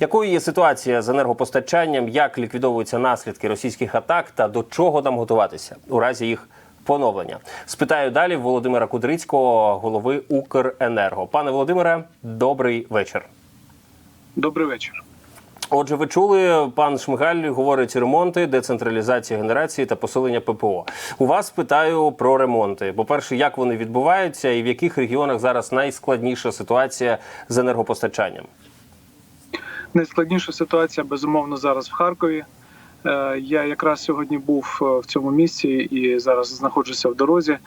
Якою є ситуація з енергопостачанням? Як ліквідовуються наслідки російських атак та до чого нам готуватися у разі їх поновлення? Спитаю далі Володимира Кудрицького, голови Укренерго. Пане Володимире, добрий вечір. Добрий вечір. Отже, ви чули, пан Шмигаль говорить ремонти, децентралізація генерації та посилення ППО. У вас питаю про ремонти. По-перше, як вони відбуваються, і в яких регіонах зараз найскладніша ситуація з енергопостачанням? Найскладніша ситуація безумовно зараз в Харкові. Е, Я якраз сьогодні був е, в цьому місці і зараз знаходжуся в дорозі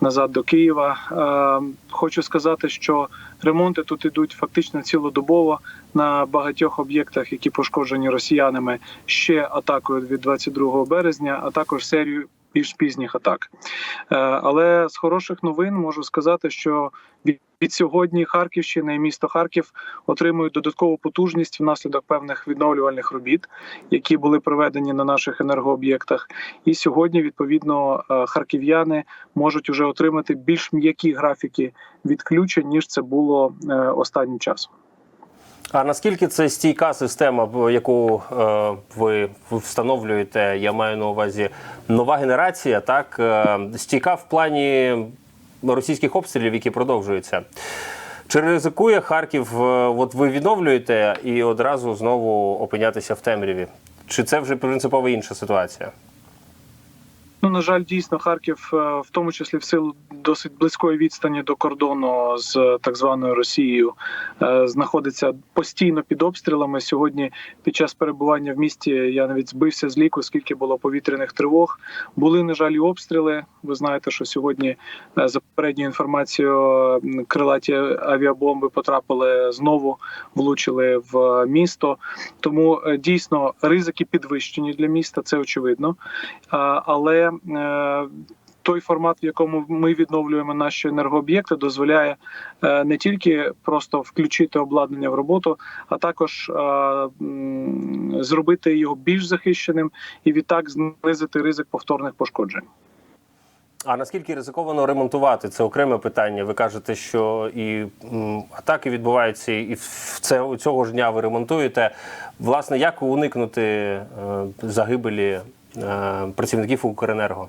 назад до Києва. Е, Хочу сказати, що ремонти тут ідуть фактично цілодобово на багатьох об'єктах, які пошкоджені росіянами ще атакою від 22 березня, а також серію більш пізніх атак. Е, Але з хороших новин можу сказати, що від сьогодні Харківщина і місто Харків отримують додаткову потужність внаслідок певних відновлювальних робіт, які були проведені на наших енергооб'єктах. І сьогодні, відповідно, е, харків'яни можуть уже отримати більш м'які графіки відключень ніж це було е, останнім часом. А наскільки це стійка система, яку е, ви встановлюєте? Я маю на увазі нова генерація, так е, стійка в плані російських обстрілів, які продовжуються. Чи ризикує Харків? е, От ви відновлюєте і одразу знову опинятися в темряві? Чи це вже принципово інша ситуація? Ну, на жаль, дійсно, Харків, е, в тому числі в силу досить близької відстані до кордону з е, так званою Росією, е, знаходиться постійно під обстрілами. Сьогодні, під час перебування в місті, я навіть збився з ліку, скільки було повітряних тривог. Були, на жаль, і обстріли. Ви знаєте, що сьогодні, за попередньою інформацією, крилаті авіабомби потрапили знову, влучили в місто. Тому дійсно ризики підвищені для міста, це очевидно. Але той формат, в якому ми відновлюємо наші енергооб'єкти, дозволяє е, не тільки просто включити обладнання в роботу, а також е, зробити його більш захищеним і відтак знизити ризик повторних пошкоджень. А наскільки ризиковано ремонтувати? Це окреме питання. Ви кажете, що і атаки відбуваються, і це у цього ж дня ви ремонтуєте. Власне, як уникнути е, загибелі е, працівників Укренерго?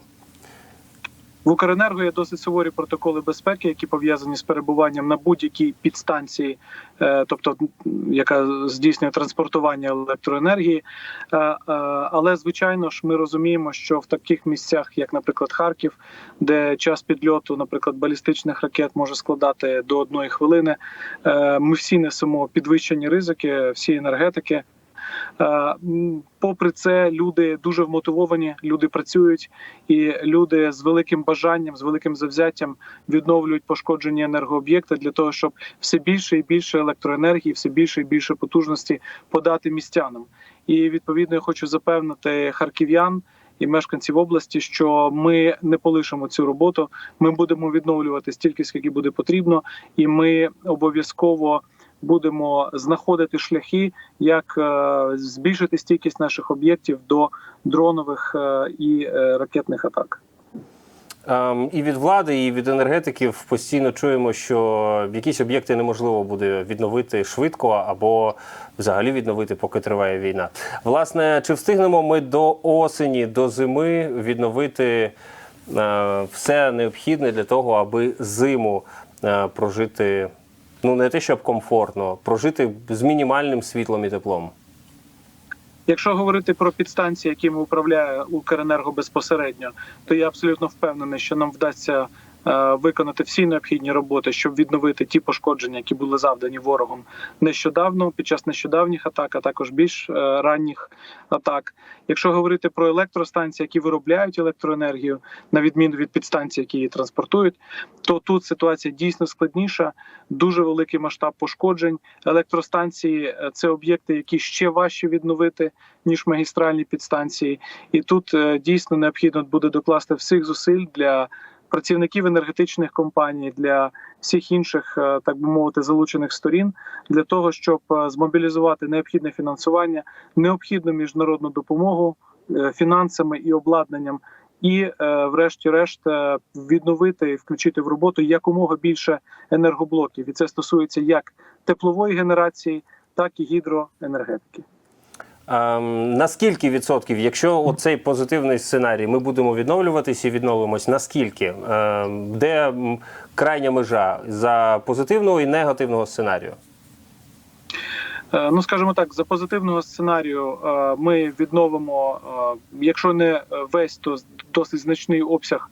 В Укренерго є досить суворі протоколи безпеки, які пов'язані з перебуванням на будь-якій підстанції, е, тобто яка здійснює транспортування електроенергії. Е, е, Але звичайно ж, ми розуміємо, що в таких місцях, як, наприклад, Харків, де час підльоту, наприклад, балістичних ракет може складати до одної хвилини, е, ми всі несемо підвищені ризики, всі енергетики. Е, Попри це, люди дуже вмотивовані, люди працюють, і люди з великим бажанням, з великим завзяттям відновлюють пошкоджені енергооб'єкти для того, щоб все більше і більше електроенергії, все більше і більше потужності подати містянам. І відповідно я хочу запевнити харків'ян. І мешканців області, що ми не полишимо цю роботу. Ми будемо відновлювати стільки, скільки буде потрібно, і ми обов'язково будемо знаходити шляхи, як е, збільшити стійкість наших об'єктів до дронових е, і е, ракетних атак. Ем, І від влади, і від енергетиків постійно чуємо, що якісь об'єкти неможливо буде відновити швидко або взагалі відновити, поки триває війна. Власне, чи встигнемо ми до осені, до зими відновити все необхідне для того, аби зиму прожити, ну не те, щоб комфортно, прожити з мінімальним світлом і теплом? Якщо говорити про підстанції, якими управляє Укренерго безпосередньо, то я абсолютно впевнений, що нам вдасться виконати всі необхідні роботи, щоб відновити ті пошкодження, які були завдані ворогом нещодавно під час нещодавніх атак, а також більш е, ранніх атак. Якщо говорити про електростанції, які виробляють електроенергію, на відміну від підстанцій, які її транспортують, то тут ситуація дійсно складніша, дуже великий масштаб пошкоджень. Електростанції е, це об'єкти, які ще важче відновити ніж магістральні підстанції, і тут е, дійсно необхідно буде докласти всіх зусиль для працівників енергетичних компаній, для всіх інших, е, так би мовити, залучених сторін, для того, щоб е, змобілізувати необхідне фінансування, необхідну міжнародну допомогу е, фінансами і обладнанням. І, врешті-решт, відновити і включити в роботу якомога більше енергоблоків, і це стосується як теплової генерації, так і гідроенергетики. Ем, на скільки відсотків, якщо цей позитивний сценарій, ми будемо відновлюватися і відновимось, наскільки? Ем, де крайня межа за позитивного і негативного сценарію? Е, Ну, скажімо так, за позитивного сценарію е, ми відновимо, е, якщо не весь, то досить значний обсяг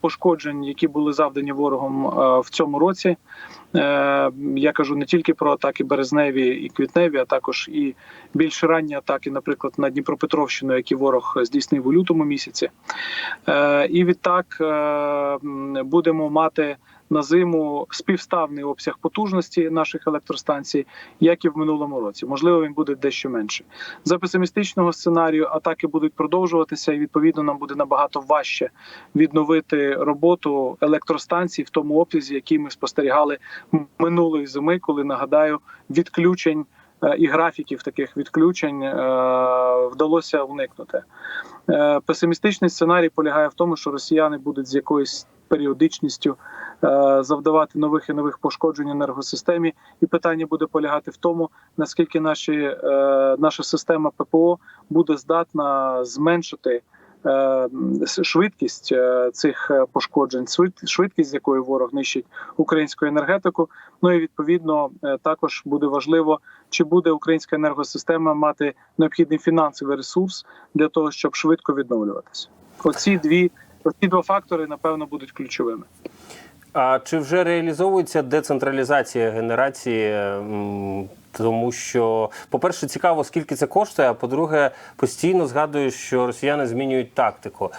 пошкоджень, які були завдані ворогом в цьому році. Я кажу не тільки про атаки березневі і квітневі, а також і більш ранні атаки, наприклад, на Дніпропетровщину, які ворог здійснив у лютому місяці. І відтак будемо мати на зиму співставний обсяг потужності наших електростанцій, як і в минулому році. Можливо, він буде дещо менше. За песимістичного сценарію атаки будуть продовжуватися, і відповідно нам буде набагато важче відновити роботу електростанцій в тому обсязі, який ми спостерігали минулої зими, коли нагадаю відключень. е, І графіків таких відключень е, вдалося уникнути. Е, Песимістичний сценарій полягає в тому, що росіяни будуть з якоюсь періодичністю е, завдавати нових і нових пошкоджень енергосистемі, і питання буде полягати в тому, наскільки наші, е, наша система ППО буде здатна зменшити. Е, Швидкість е, цих е, пошкоджень, швидкість, з якою ворог нищить українську енергетику. Ну і відповідно також буде важливо, чи буде українська енергосистема мати необхідний фінансовий ресурс для того, щоб швидко відновлюватися. Оці дві оці два фактори напевно будуть ключовими. А чи вже реалізовується децентралізація генерації? Тому що, по-перше, цікаво, скільки це коштує. А по-друге, постійно згадую, що росіяни змінюють тактику.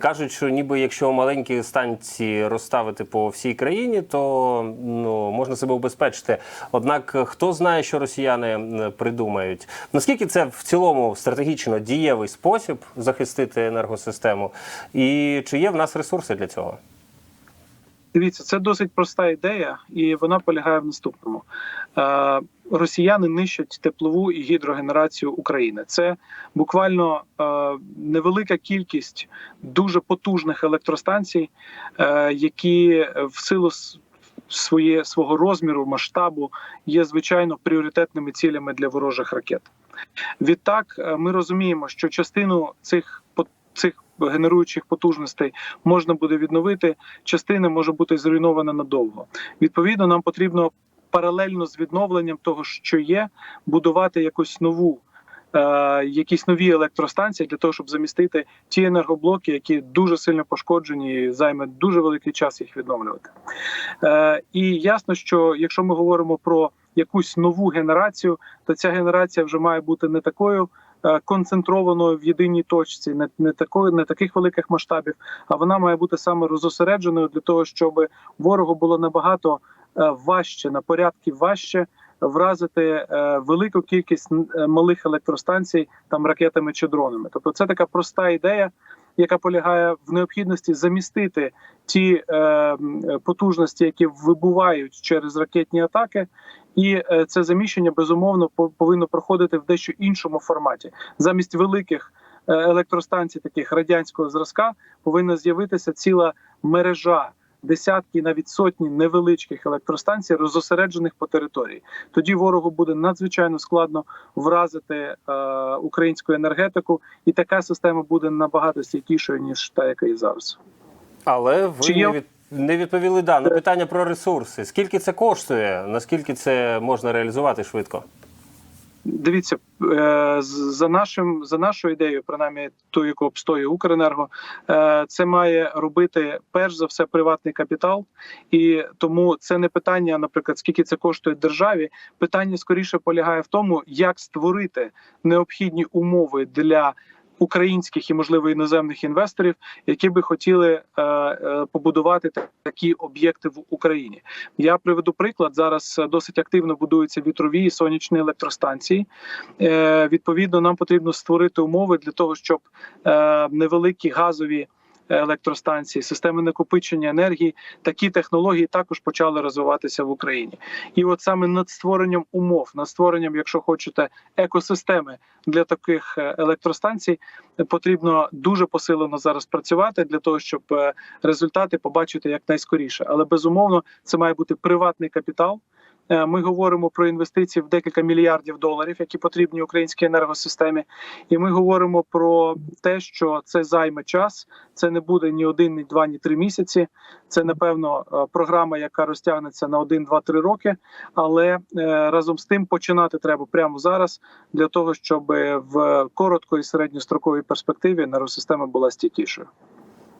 Кажуть, що ніби якщо маленькі станції розставити по всій країні, то ну можна себе убезпечити. Однак хто знає, що росіяни придумають? Наскільки це в цілому стратегічно дієвий спосіб захистити енергосистему? І чи є в нас ресурси для цього? Дивіться, це досить проста ідея, і вона полягає в наступному: Е, росіяни нищать теплову і гідрогенерацію України. Це буквально е, невелика кількість дуже потужних електростанцій, е, які в силу своє свого розміру, масштабу є звичайно пріоритетними цілями для ворожих ракет. Відтак, ми розуміємо, що частину цих цих генеруючих потужностей можна буде відновити частина може бути зруйнована надовго. Відповідно, нам потрібно паралельно з відновленням того, що є, будувати якусь нову. е, Якісь нові електростанції для того, щоб замістити ті енергоблоки, які дуже сильно пошкоджені, і займе дуже великий час їх відновлювати. Е, І ясно, що якщо ми говоримо про якусь нову генерацію, то ця генерація вже має бути не такою концентрованою в єдиній точці, не, не такою, не таких великих масштабів, а вона має бути саме розосередженою для того, щоб ворогу було набагато е, важче, на порядки важче вразити е, велику кількість е, малих електростанцій там ракетами чи дронами. Тобто, це така проста ідея, яка полягає в необхідності замістити ті е, потужності, які вибувають через ракетні атаки. І е, це заміщення безумовно по- повинно проходити в дещо іншому форматі. Замість великих е, електростанцій, таких радянського зразка, повинна з'явитися ціла мережа. Десятки, навіть сотні невеличких електростанцій, розосереджених по території. Тоді ворогу буде надзвичайно складно вразити е, українську енергетику, і така система буде набагато стійкішою ніж та, яка є зараз. Але ви Чи є- від... не відповіли да, на питання про ресурси. Скільки це коштує? Наскільки це можна реалізувати швидко? Дивіться, е, за нашим за нашою ідеєю, принаймні ту, яку обстоює Укренерго, е, це має робити перш за все приватний капітал, і тому це не питання, наприклад, скільки це коштує державі. Питання скоріше полягає в тому, як створити необхідні умови для. Українських і можливо іноземних інвесторів, які би хотіли е, е, побудувати такі об'єкти в Україні. Я приведу приклад. Зараз е, досить активно будуються вітрові і сонячні електростанції. Відповідно, нам потрібно створити умови для того, щоб невеликі газові електростанції, системи накопичення енергії, такі технології також почали розвиватися в Україні. І от саме над створенням умов, над створенням, якщо хочете, екосистеми для таких е, електростанцій, потрібно дуже посилено зараз працювати для того, щоб е, результати побачити якнайскоріше. Але безумовно, це має бути приватний капітал. Е, Ми говоримо про інвестиції в декілька мільярдів доларів, які потрібні українській енергосистемі. І ми говоримо про те, що це займе час. Це не буде ні один, ні два, ні три місяці. Це напевно е, програма, яка розтягнеться на один, два, три роки. Але е, разом з тим починати треба прямо зараз для того, щоб в коротко і середньостроковій перспективі енергосистема була стійкішою.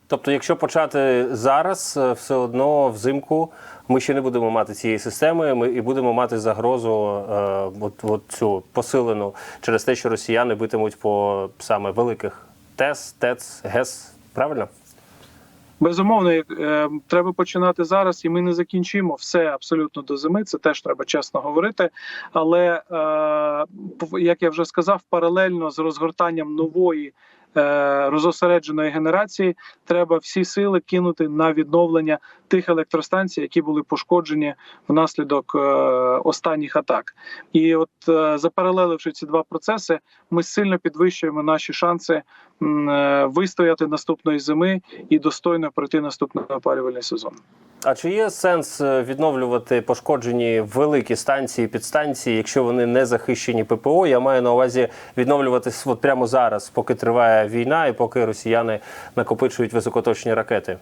Тобто, якщо почати зараз, е, все одно взимку ми ще не будемо мати цієї системи, ми і будемо мати загрозу е, от, от цю посилену через те, що росіяни битимуть по саме великих ТЕС, ТЕЦ, ГЕС. Правильно? Безумовно, е, треба починати зараз, і ми не закінчимо все абсолютно до зими. Це теж треба чесно говорити. Але е, як я вже сказав, паралельно з розгортанням нової. Е, Розосередженої генерації треба всі сили кинути на відновлення тих електростанцій, які були пошкоджені внаслідок е, останніх атак. І от е, запаралеливши ці два процеси, ми сильно підвищуємо наші шанси вистояти наступної зими і достойно пройти наступний опалювальний сезон. А чи є сенс е, відновлювати пошкоджені великі станції, підстанції, якщо вони не захищені ППО? Я маю на увазі відновлювати от прямо зараз, поки триває війна і поки росіяни накопичують високоточні ракети.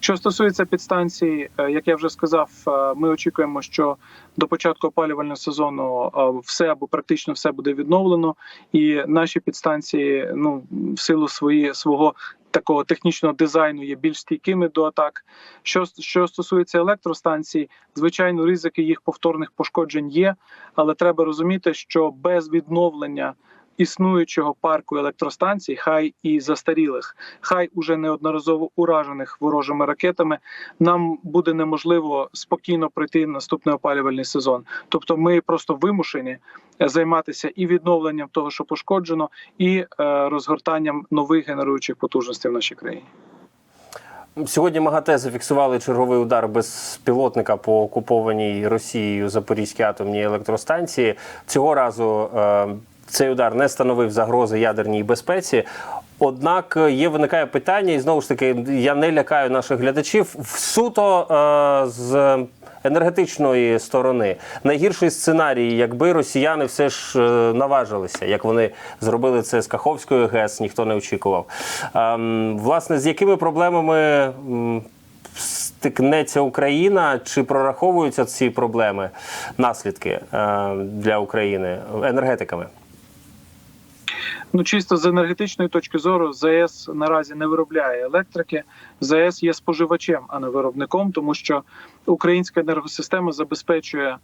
Що стосується підстанцій, е, як я вже сказав, е, ми очікуємо, що до початку опалювального сезону все або практично все буде відновлено, і наші підстанції, ну в силу свої свого такого технічного дизайну, є більш стійкими до атак. Що що стосується електростанцій, звичайно, ризики їх повторних пошкоджень є, але треба розуміти, що без відновлення. Існуючого парку електростанцій, хай і застарілих, хай уже неодноразово уражених ворожими ракетами, нам буде неможливо спокійно пройти наступний опалювальний сезон. Тобто, ми просто вимушені займатися і відновленням того, що пошкоджено, і е, розгортанням нових генеруючих потужностей в нашій країні. Сьогодні МАГАТЕ зафіксували черговий удар безпілотника по окупованій Росією Запорізькій атомній електростанції. Цього разу е, цей удар не становив загрози ядерній безпеці. Однак є виникає питання, і знову ж таки, я не лякаю наших глядачів в суто е, з енергетичної сторони. Найгірший сценарій, якби росіяни все ж е, наважилися, як вони зробили це з Каховською ГЕС, ніхто не очікував. Ем, власне, з якими проблемами стикнеться Україна, чи прораховуються ці проблеми, наслідки е, для України енергетиками? Ну, чисто з енергетичної точки зору, ЗАЕС наразі не виробляє електрики. ЗАЕС є споживачем, а не виробником, тому що українська енергосистема забезпечує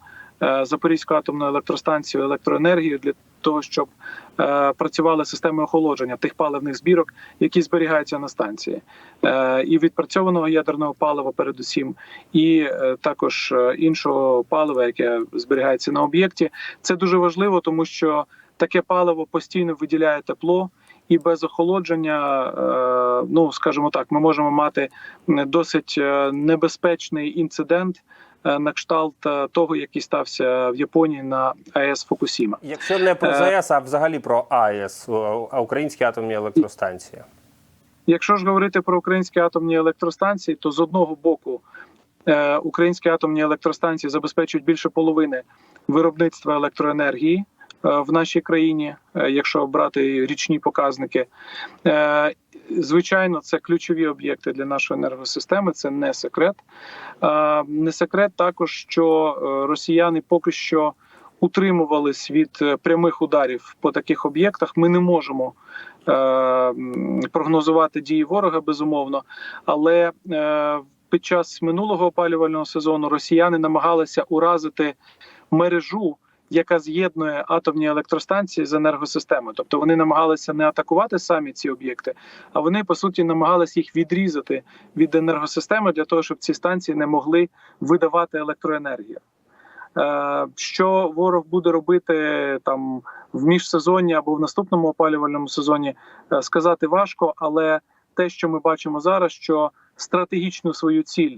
е, Запорізьку атомну електростанцію електроенергією для того, щоб е, працювали системи охолодження тих паливних збірок, які зберігаються на станції, е, і відпрацьованого ядерного палива, передусім, і також іншого палива, яке зберігається на об'єкті. Це дуже важливо, тому що таке паливо постійно виділяє тепло. І без охолодження, е, ну скажімо так, ми можемо мати досить е, небезпечний інцидент е, на кшталт того, який стався в Японії на АЕС Фукусіма. Якщо не про ЗАЕС, а взагалі про АЕС, українські атомні електростанції. Якщо ж говорити про українські атомні електростанції, то з одного боку українські атомні електростанції забезпечують більше половини виробництва електроенергії в нашій країні, е, якщо брати річні показники. Е, Звичайно, це ключові об'єкти для нашої енергосистеми. Це не секрет. Е, Не секрет також, що е, росіяни поки що утримувались від е, прямих ударів по таких об'єктах. Ми не можемо е, прогнозувати дії ворога безумовно, але е, під час минулого опалювального сезону росіяни намагалися уразити мережу. Яка з'єднує атомні електростанції з енергосистемою, тобто вони намагалися не атакувати самі ці об'єкти, а вони по суті намагалися їх відрізати від енергосистеми для того, щоб ці станції не могли видавати електроенергію. Е, Що ворог буде робити там в міжсезонні або в наступному опалювальному сезоні, е, сказати важко, але те, що ми бачимо зараз, що стратегічну свою ціль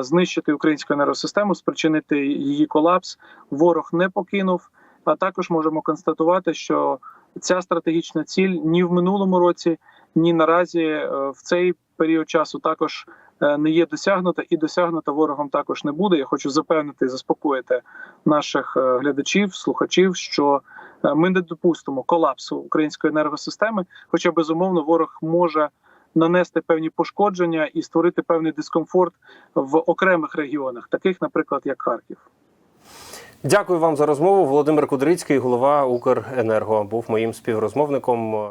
знищити українську енергосистему, спричинити її колапс, ворог не покинув. А також можемо констатувати, що ця стратегічна ціль ні в минулому році, ні наразі е, в цей період часу також е, не є досягнута, і досягнута ворогом також не буде. Я хочу запевнити і заспокоїти наших е, глядачів, слухачів, що е, ми не допустимо колапсу української енергосистеми. Хоча безумовно ворог може нанести певні пошкодження і створити певний дискомфорт в окремих регіонах, таких, наприклад, як Харків. Дякую вам за розмову. Володимир Кудрицький, голова Укренерго, був моїм співрозмовником.